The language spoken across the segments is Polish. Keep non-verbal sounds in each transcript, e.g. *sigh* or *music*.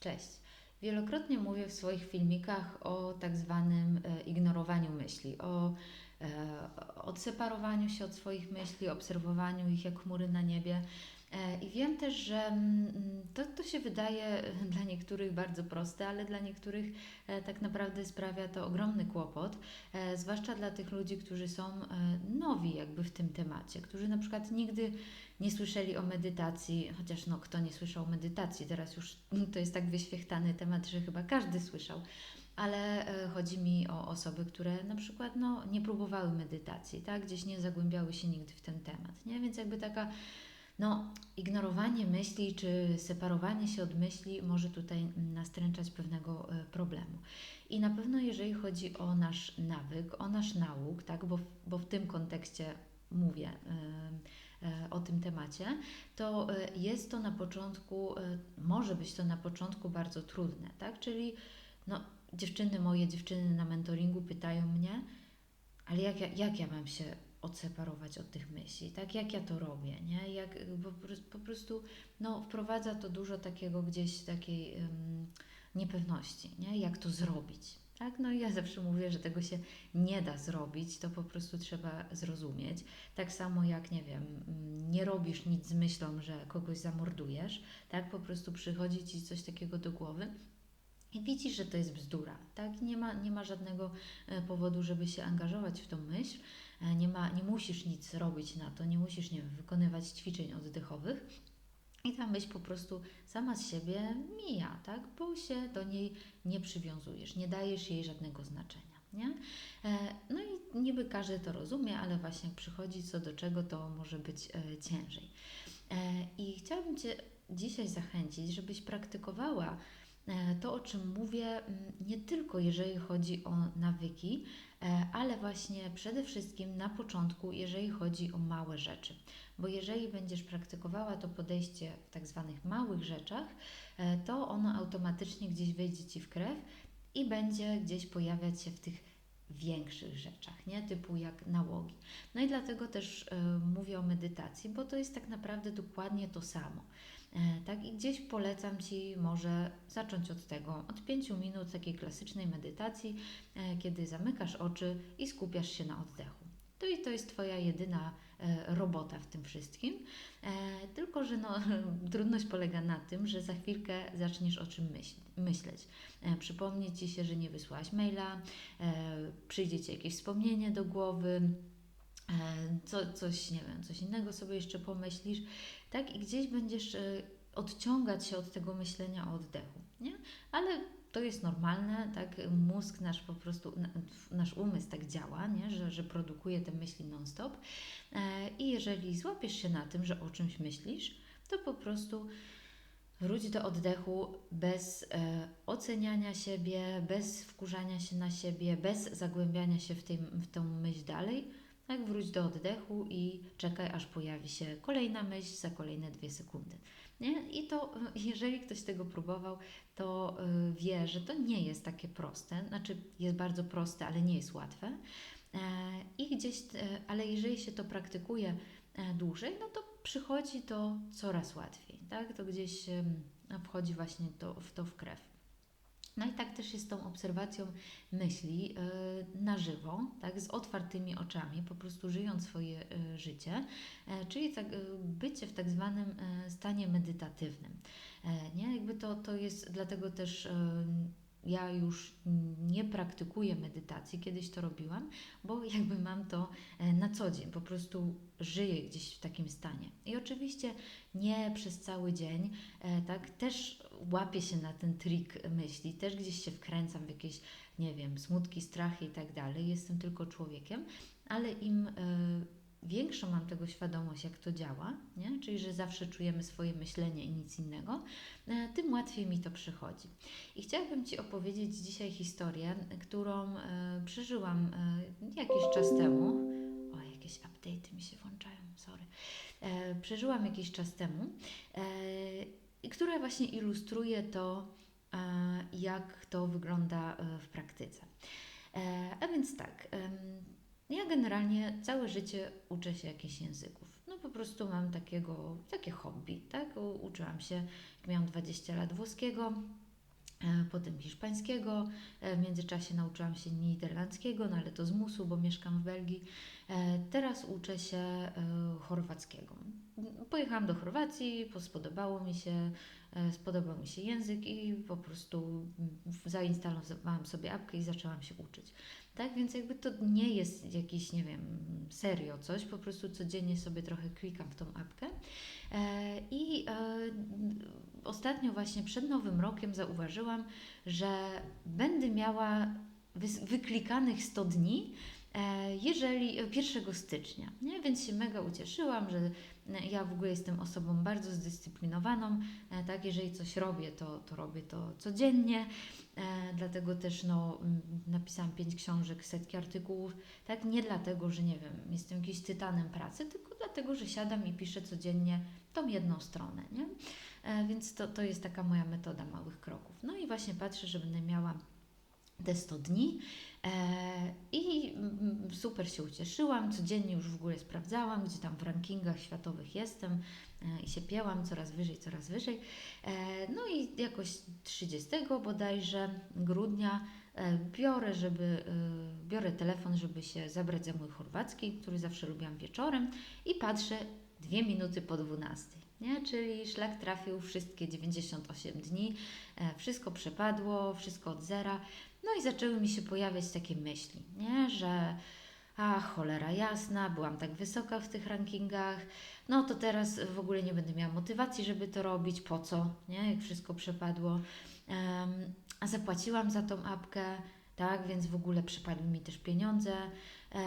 Cześć. Wielokrotnie mówię w swoich filmikach o tak zwanym e, ignorowaniu myśli, o e, odseparowaniu się od swoich myśli, obserwowaniu ich jak chmury na niebie. E, I wiem też, że mm, to, to się wydaje *laughs* dla niektórych bardzo proste, ale dla niektórych e, tak naprawdę sprawia to ogromny kłopot, e, zwłaszcza dla tych ludzi, którzy są nowi jakby w tym temacie, którzy na przykład nigdy nie słyszeli o medytacji, chociaż no kto nie słyszał o medytacji, teraz już *laughs* to jest tak wyświechtany temat, że chyba każdy słyszał, ale chodzi mi o osoby, które na przykład no, nie próbowały medytacji, tak? gdzieś nie zagłębiały się nigdy w ten temat, nie? więc jakby taka no, ignorowanie myśli czy separowanie się od myśli może tutaj nastręczać pewnego e, problemu. I na pewno jeżeli chodzi o nasz nawyk, o nasz nauk, tak, bo, bo w tym kontekście mówię e, e, o tym temacie, to jest to na początku, może być to na początku bardzo trudne, tak? Czyli no, dziewczyny, moje dziewczyny na mentoringu pytają mnie, ale jak ja, jak ja mam się odseparować od tych myśli, tak jak ja to robię, nie? Jak po, prostu no, wprowadza to dużo takiego gdzieś takiej um, niepewności, nie? Jak to zrobić, tak? No i ja zawsze mówię, że tego się nie da zrobić, to po prostu trzeba zrozumieć. Tak samo jak, nie wiem, nie robisz nic z myślą, że kogoś zamordujesz, tak? Po prostu przychodzi Ci coś takiego do głowy, i widzisz, że to jest bzdura, tak? Nie ma, nie ma żadnego e, powodu, żeby się angażować w tą myśl, nie, ma, nie musisz nic robić na to, nie musisz, nie wykonywać ćwiczeń oddechowych. I ta myśl po prostu sama z siebie mija, tak? Bo się do niej nie przywiązujesz, nie dajesz jej żadnego znaczenia. Nie? E, no i niby każdy to rozumie, ale właśnie jak przychodzi co do czego, to może być ciężej. I chciałabym Cię dzisiaj zachęcić, żebyś praktykowała E, to, o czym mówię, nie tylko jeżeli chodzi o nawyki, e, ale właśnie przede wszystkim na początku, jeżeli chodzi o małe rzeczy. Bo jeżeli będziesz praktykowała to podejście w tak zwanych małych rzeczach, e, to ono automatycznie gdzieś wejdzie ci w krew i będzie gdzieś pojawiać się w tych większych rzeczach, nie? typu jak nałogi. No i dlatego też mówię o medytacji, bo to jest tak naprawdę dokładnie to samo. E, tak, i gdzieś polecam Ci może zacząć od tego, od 5 minut takiej klasycznej medytacji, e, kiedy zamykasz oczy i skupiasz się na oddechu. To i to jest Twoja jedyna e, robota w tym wszystkim. Tylko, że no, *laughs* trudność polega na tym, że za chwilkę zaczniesz o czym myśl, myśleć. Przypomni Ci się, że nie wysłałaś maila, przyjdzie Ci jakieś wspomnienie do głowy, co, coś, nie wiem, coś innego sobie jeszcze pomyślisz, tak? I gdzieś będziesz e, odciągać się od tego myślenia o oddechu, nie? Ale to jest normalne, tak? Mózg nasz po prostu, nasz umysł tak działa, nie? Że, że produkuje te myśli non-stop. E, I jeżeli złapiesz się na tym, że o czymś myślisz, to po prostu wróć do oddechu bez e, oceniania siebie, bez wkurzania się na siebie, bez zagłębiania się w, tej, w tą myśl dalej tak, wróć do oddechu i czekaj, aż pojawi się kolejna myśl za kolejne dwie sekundy. Nie? I to, *laughs* jeżeli ktoś tego próbował, to y, wie, że to nie jest takie proste. Znaczy, jest bardzo proste, ale nie jest łatwe. E, I gdzieś, e, ale jeżeli się to praktykuje e, dłużej, no to przychodzi to coraz łatwiej. Tak? To gdzieś wchodzi właśnie to, w to w krew. No i tak też jest z tą obserwacją myśli yy, na żywo, tak, z otwartymi oczami, po prostu żyjąc swoje yy, życie, yy, czyli tak, bycie w tak zwanym stanie medytatywnym. nie? Jakby to, to jest dlatego też ja już nie praktykuję medytacji, kiedyś to robiłam, bo *laughs* jakby mam to e, na co dzień, po prostu żyję gdzieś w takim stanie. I oczywiście nie przez cały dzień, e, tak, też łapię się na ten trik myśli, też gdzieś się wkręcam w jakieś, nie wiem, smutki, strachy i tak dalej. Jestem tylko człowiekiem, ale im e, większą mam tego świadomość, jak to działa, nie? czyli że zawsze czujemy swoje myślenie i nic innego, e, tym łatwiej mi to przychodzi. I chciałabym Ci opowiedzieć dzisiaj historię, którą e, przeżyłam e, jakiś czas temu. O, jakieś update'y mi się włączają, sorry. Przeżyłam jakiś czas temu która właśnie ilustruje to, jak to wygląda w praktyce. A więc tak, ja generalnie całe życie uczę się jakichś języków. No po prostu mam takiego, takie hobby, tak? Uczyłam się, jak miałam 20 lat włoskiego, e, potem hiszpańskiego. E, W międzyczasie nauczyłam się niderlandzkiego, no ale to z musu, bo mieszkam w Belgii. E, Teraz uczę się chorwackiego. Pojechałam do Chorwacji, po- spodobało mi się, spodobał mi się język i po prostu zainstalowałam sobie apkę i zaczęłam się uczyć. Tak, więc jakby to nie jest jakiś, nie wiem, serio coś, po prostu codziennie sobie trochę klikam w tą apkę. E, I e, ostatnio właśnie przed Nowym Rokiem zauważyłam, że będę miała wyklikanych 100 dni, e, jeżeli 1 stycznia, nie? Więc się mega ucieszyłam, że ja w ogóle jestem osobą bardzo zdyscyplinowaną, e, tak, jeżeli coś robię, to, to robię to codziennie, e, dlatego też no, napisałam pięć książek, setki artykułów, tak, nie dlatego, że nie wiem, jestem jakimś tytanem pracy, tylko dlatego, że siadam i piszę codziennie tą jedną stronę, nie? E, Więc to, to jest taka moja metoda małych kroków. No i właśnie patrzę, że będę miała te 100 dni e, i super się ucieszyłam. Codziennie już w ogóle sprawdzałam, gdzie tam w rankingach światowych jestem e, i się pięłam coraz wyżej, coraz wyżej. E, no i jakoś 30 bodajże grudnia biorę, żeby, biorę telefon, żeby się zabrać za mój chorwacki, który zawsze lubiłam wieczorem i patrzę dwie minuty po 12. Nie? Czyli szlak trafił wszystkie 98 dni, wszystko przepadło, wszystko od zera. No i zaczęły mi się pojawiać takie myśli, nie? że a cholera jasna, byłam tak wysoka w tych rankingach, no to teraz w ogóle nie będę miała motywacji, żeby to robić, po co, nie? jak wszystko przepadło. Em, a zapłaciłam za tą apkę, tak, więc w ogóle przypadły mi też pieniądze e,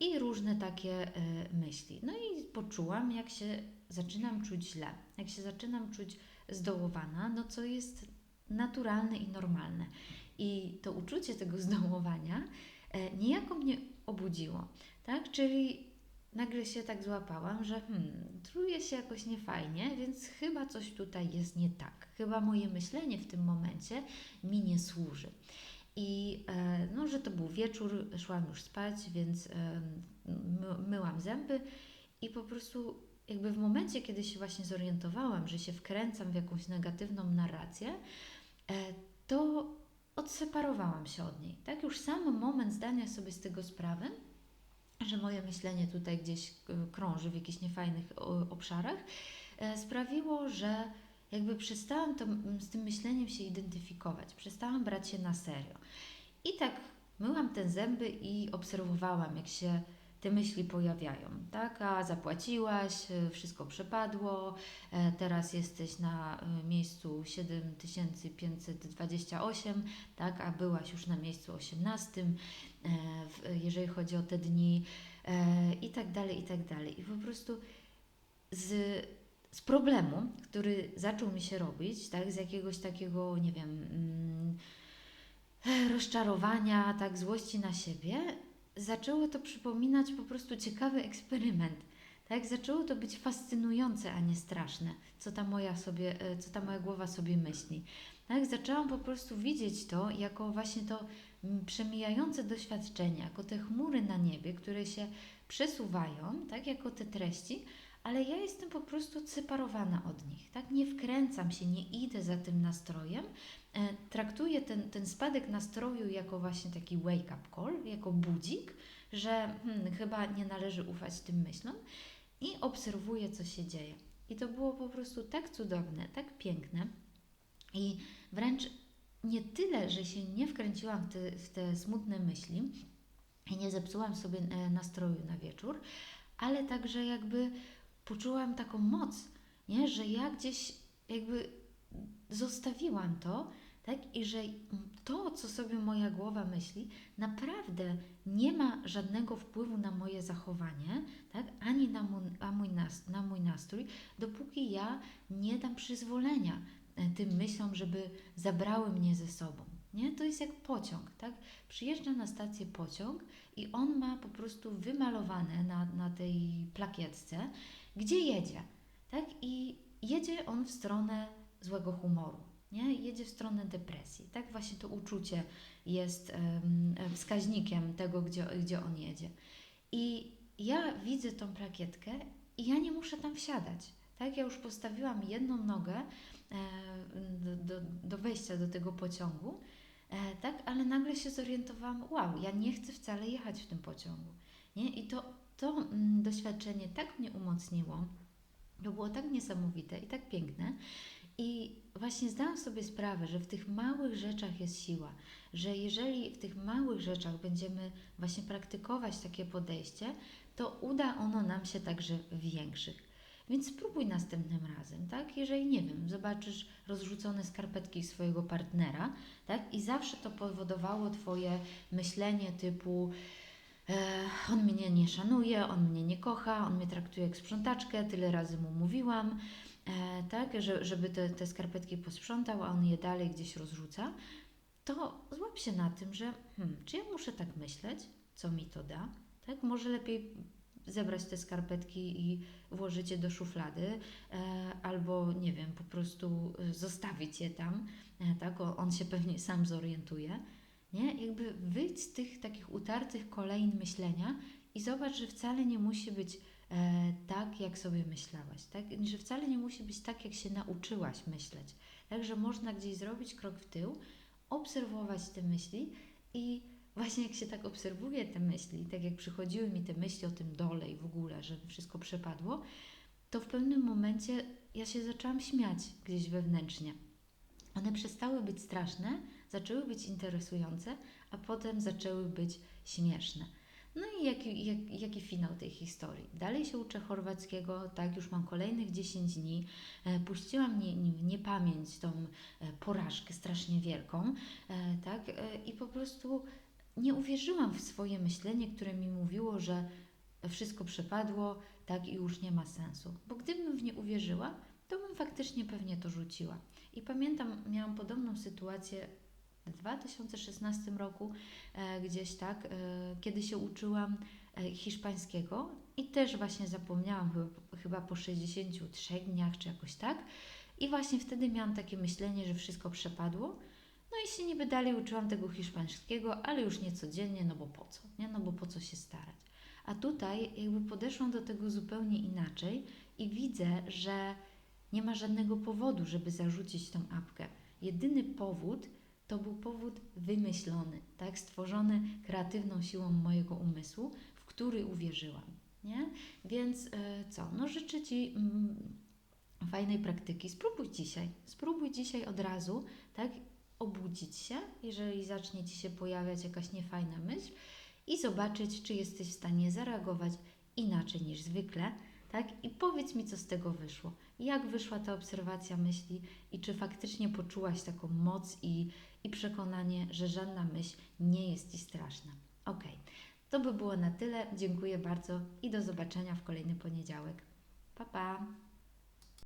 i różne takie e, myśli. No i poczułam, jak się zaczynam czuć źle, jak się zaczynam czuć zdołowana, no co jest naturalne i normalne. I to uczucie tego *laughs* zdołowania e, niejako mnie obudziło, tak? Czyli nagle się tak złapałam, że hmm, czuję się jakoś niefajnie, więc chyba coś tutaj jest nie tak. Chyba moje myślenie w tym momencie mi nie służy. I e, no, że to był wieczór, szłam już spać, więc e, my, myłam zęby i po prostu jakby w momencie, kiedy się właśnie zorientowałam, że się wkręcam w jakąś negatywną narrację, to odseparowałam się od niej. Tak, już sam moment zdania sobie z tego sprawy, że moje myślenie tutaj gdzieś e, krąży w jakichś niefajnych obszarach, e, sprawiło, że jakby przestałam to, z tym myśleniem się identyfikować, przestałam brać się na serio. I tak myłam te zęby i obserwowałam, jak się te myśli pojawiają, tak? A zapłaciłaś, e, wszystko przepadło, e, teraz jesteś na e, miejscu 7528, tak? A byłaś już na miejscu 18, e, jeżeli chodzi o te dni e, i tak dalej, i tak dalej. I po prostu z, z problemu, który zaczął mi się robić, tak? Z jakiegoś takiego, nie wiem, mm, rozczarowania, tak, złości na siebie, zaczęło to przypominać po prostu ciekawy eksperyment. Tak, zaczęło to być fascynujące, a nie straszne, co ta moja sobie, e, co ta moja głowa sobie myśli. Tak, zaczęłam po prostu widzieć to jako właśnie to mm, przemijające doświadczenie, jako te chmury na niebie, które się przesuwają, tak, jako te treści, ale ja jestem po prostu odseparowana od nich, tak, nie wkręcam się, nie idę za tym nastrojem, e, traktuję ten, ten spadek nastroju jako właśnie taki wake-up call, jako budzik, że hmm, chyba nie należy ufać tym myślom i obserwuję, co się dzieje. I to było po prostu tak cudowne, tak piękne i wręcz nie tyle, że się nie wkręciłam w te, w te smutne myśli i nie zepsułam sobie e, nastroju na wieczór, ale także jakby poczułam taką moc, nie? że ja gdzieś jakby zostawiłam to, tak? I że to, co sobie moja głowa myśli, naprawdę nie ma żadnego wpływu na moje zachowanie, tak? ani na mój, na mój, nas, na mój nastrój, dopóki ja nie dam przyzwolenia e, tym myślom, żeby zabrały mnie ze sobą. Nie? To jest jak pociąg, tak? Przyjeżdża na stację pociąg i on ma po prostu wymalowane na, na tej plakietce, gdzie jedzie, tak? I jedzie on w stronę złego humoru, nie? Jedzie w stronę depresji, tak? Właśnie to uczucie jest em, wskaźnikiem tego, gdzie, gdzie on jedzie. I ja widzę tą plakietkę i ja nie muszę tam wsiadać, tak? Ja już postawiłam jedną nogę e, do, do, do wejścia do tego pociągu, e, tak, ale nagle się zorientowałam, wow, ja nie chcę wcale jechać w tym pociągu, nie? I to, to mm, doświadczenie tak mnie umocniło, to było tak niesamowite i tak piękne. I właśnie zdałam sobie sprawę, że w tych małych rzeczach jest siła, że jeżeli w tych małych rzeczach będziemy właśnie praktykować takie podejście, to uda ono nam się także w większych. Więc spróbuj następnym razem, tak? Jeżeli nie wiem, zobaczysz rozrzucone skarpetki swojego partnera, tak? I zawsze to powodowało Twoje myślenie typu on mnie nie szanuje, on mnie nie kocha, on mnie traktuje jak sprzątaczkę, tyle razy mu mówiłam, e, tak? Że, żeby te, te skarpetki posprzątał, a on je dalej gdzieś rozrzuca, to złap się na tym, że hmm, czy ja muszę tak myśleć, co mi to da, tak? Może lepiej zebrać te skarpetki i włożyć je do szuflady, e, albo nie wiem, po prostu e, zostawić je tam, e, tak? On się pewnie sam zorientuje. Nie? Jakby wyjdź z tych takich utartych kolejn myślenia i zobacz, że wcale nie musi być e, tak, jak sobie myślałaś, tak? Że wcale nie musi być tak, jak się nauczyłaś myśleć. Także można gdzieś zrobić krok w tył, obserwować te myśli i właśnie jak się tak obserwuje te myśli, tak jak przychodziły mi te myśli o tym dole i w ogóle, że wszystko przepadło, to w pewnym momencie ja się zaczęłam śmiać gdzieś wewnętrznie. One przestały być straszne, zaczęły być interesujące, a potem zaczęły być śmieszne. No i jaki, jak, jaki finał tej historii? Dalej się uczę chorwackiego, tak, już mam kolejnych 10 dni. E, puściłam nie, nie, niepamięć, tą e, porażkę strasznie wielką, e, tak, i po prostu nie uwierzyłam w swoje myślenie, które mi mówiło, że wszystko przepadło, tak, i już nie ma sensu. Bo gdybym w nie uwierzyła, to bym faktycznie pewnie to rzuciła. I pamiętam, miałam podobną sytuację 2016 roku, e, gdzieś tak, e, kiedy się uczyłam e, hiszpańskiego i też właśnie zapomniałam chyba, po 63 dniach czy jakoś tak. I właśnie wtedy miałam takie myślenie, że wszystko przepadło. No i się niby dalej uczyłam tego hiszpańskiego, ale już nie codziennie, no bo po co, nie? No bo po co się starać. A tutaj jakby podeszłam do tego zupełnie inaczej i widzę, że nie ma żadnego powodu, żeby zarzucić tą apkę. Jedyny powód to był powód wymyślony, tak, stworzony kreatywną siłą mojego umysłu, w który uwierzyłam. Nie? Więc e, co? No życzę Ci mm, fajnej praktyki. Spróbuj dzisiaj. Spróbuj dzisiaj od razu, tak? Obudzić się, jeżeli zacznie Ci się pojawiać jakaś niefajna myśl i zobaczyć, czy jesteś w stanie zareagować inaczej niż zwykle, tak? I powiedz mi, co z tego wyszło. Jak wyszła ta obserwacja myśli i czy faktycznie poczułaś taką moc i, i przekonanie, że żadna myśl nie jest Ci straszna. Ok, to by było na tyle. Dziękuję bardzo i do zobaczenia w kolejny poniedziałek. Pa, pa!